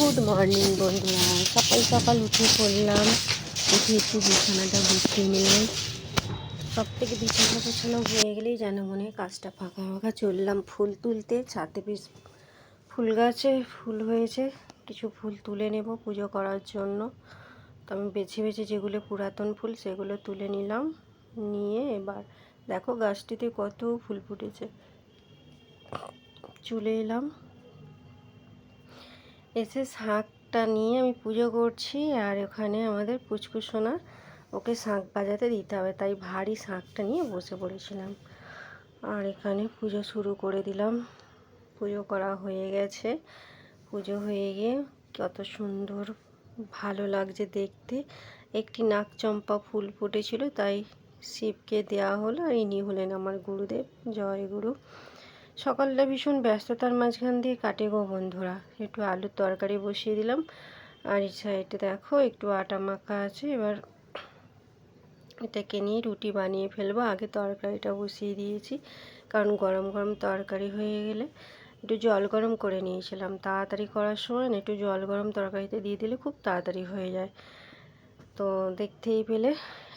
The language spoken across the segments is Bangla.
গুড মর্নিং বন্ধুরা। সকাল সকাল উঠে পড়লাম। উঠে একটু বিছানাটা গুছিয়ে নিলাম। সব থেকে বিছানা গোছানো হয়ে গেলেই যেন মনে কাজটা ফাঁকা ফাঁকা চললাম। ফুল তুলতে ছাতে বেশ ফুল গাছে ফুল হয়েছে। কিছু ফুল তুলে নেব পুজো করার জন্য। তো আমি বেছে বেছে যেগুলো পুরাতন ফুল সেগুলো তুলে নিলাম। নিয়ে এবার দেখো গাছটিতে কত ফুল ফুটেছে। চলে এলাম। এসে শাঁখটা নিয়ে আমি পুজো করছি আর ওখানে আমাদের পুচকুসোনা ওকে শাঁখ বাজাতে দিতে হবে, তাই ভারী শাঁখটা নিয়ে বসে পড়েছিলাম। আর এখানে পুজো শুরু করে দিলাম। পুজো করা হয়ে গেছে। পুজো হয়ে গিয়ে কত সুন্দর, ভালো লাগছে দেখতে। একটি নাক চম্পা ফুল ফুটেছিল, তাই শিবকে দেওয়া হলো আর ইনি হলেন আমার গুরুদেব। জয় গুরু। সকালটা ভীষণ ব্যস্ততার মাঝখান দিয়ে কাটে গো বন্ধুরা। একটু আলুর তরকারি বসিয়ে দিলাম। আর এই সাইডে দেখো একটু আটা মাখা আছে। এবার এটাকে নিয়ে রুটি বানিয়ে ফেলব। আগে তরকারিটা বসিয়ে দিয়েছি, কারণ গরম গরম তরকারি হয়ে গেলে একটু জল গরম করে নিয়েছিলাম। তাড়াতাড়ি করার সময় না একটু জল গরম তরকারিতে দিয়ে দিলে খুব তাড়াতাড়ি হয়ে যায়। তো দেখতেই পেলে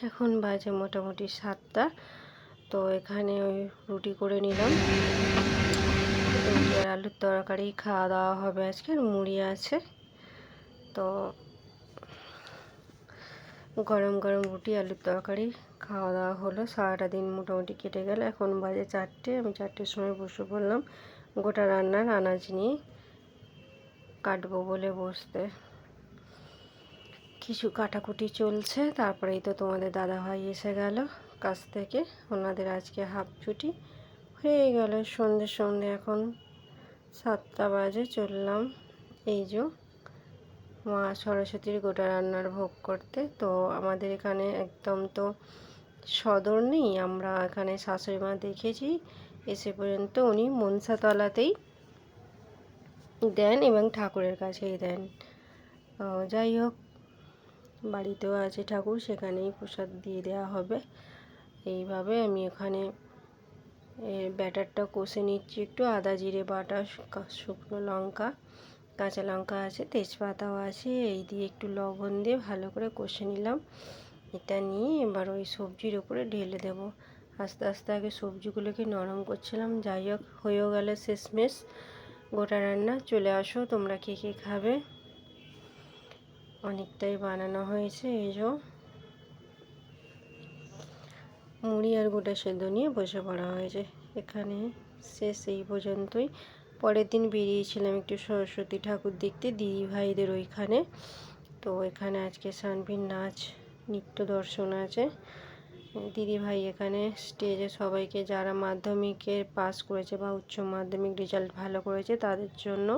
এখন বাজে মোটামুটি সাতটা। তো এখানে ওই রুটি করে নিলাম। আলুর তরকারি খাওয়া দাওয়া হবে আজকে মুড়ি আছে। তো গরম গরম রুটি, আলুর তরকারি খাওয়া দাওয়া হলো। সারাটা দিন মোটামুটি কেটে গেল। এখন বাজে চারটে, আমি চারটের সময় বসে পড়লাম। গোটা রান্নার আনাজ নিয়ে কাটবো বলে বসতে। কিছু কাটাকুটি চলছে, তারপরেই তো তোমাদের দাদা ভাই এসে গেল কাছ থেকে। ওনাদের আজকে হাফ ছুটি। হয়ে গেল সন্ধে সন্ধে এখন সাতটা বাজে, চললাম। এই যে, মা সরস্বতীর গোটা রান্নার ভোগ করতে। তো আমাদের এখানে একদম তো সদর নেই, আমরা এখানে শাশুড়ি মা দেখেছি। এসে পর্যন্ত উনি মনসাতলাতেই দেন এবং ঠাকুরের কাছেই দেন। যাই হোক, বাড়িতেও আছে ঠাকুর, সেখানেই প্রসাদ দিয়ে দেওয়া হবে। এইভাবে আমি এখানে ব্যাটারটা কষে নিচ্ছি একটু, আদা, জিরে, বাটা শুকনো লঙ্কা, কাঁচা লঙ্কা আছে, তেজপাতাও আছে, এই দিয়ে একটু লবণ দিয়ে ভালো করে কষে নিলাম। এটা নিয়ে এবার ওই সবজির উপরে ঢেলে দেব। আস্তে আস্তে আগে সবজিগুলোকে নরম করছিলাম, যাই হোক, হয়েও গেলে শেষমেশ। গোটা রান্না, চলে আসো, তোমরা কে কে খাবে? অনেকটাই বানানো হয়েছে, এই যে। মুড়ি আর গোটা সেদ্ধ নিয়ে বসে পড়া হয়েছে। এখানে শেষ এই পর্যন্তই। পরের দিন বেরিয়েছিলাম একটু সরস্বতী ঠাকুর দেখতে, দিদি ভাইদের ওইখানে। তো এখানে আজকে সানভির নাচ, নৃত্য দর্শন আছে। দিদি ভাই এখানে স্টেজে সবাইকে যারা মাধ্যমিকের পাস করেছে বা উচ্চ মাধ্যমিক রেজাল্ট ভালো করেছে তাদের জন্য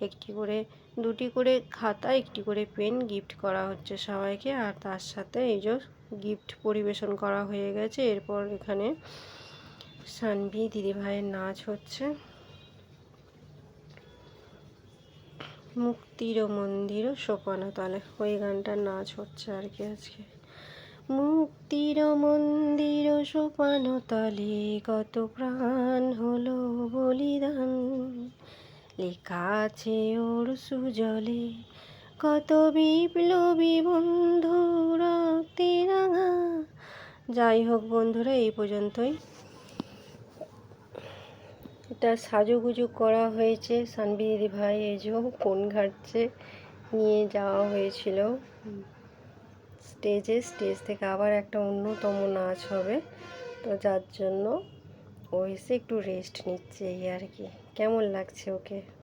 একটি করে, দুটি করে খাতা, একটি করে পেন গিফট করা হচ্ছে সবাইকে। আর তার সাথে এই যে গিফট পরিবেশন করা হয়ে গেছে। এরপর এখানে সানভি দিদিভাইয়ের নাচ হচ্ছে। মুক্তির মন্দির সোপানো তলে ওই গানটার নাচ হচ্ছে আর কি আজকে। মুক্তির মন্দির সোপানো তলে কত প্রাণ হলো বলিদান। লেখা আছে ওর সুজলে। কত বিপ্লবী বন্ধু রক্তে রাঙা। যাই হোক বন্ধুরা, এই পর্যন্তই। এটা সাজুগুজু করা হয়েছে। সানবি দিদি ভাই, এই যে কোন ঘাটছে নিয়ে যাওয়া হয়েছিল। স্টেজে, স্টেজ থেকে আবার একটা অন্যতম নাচ হবে। তো যার জন্য ও এসে একটু রেস্ট নিচ্ছে এই আর কি। কেমন লাগছে ওকে?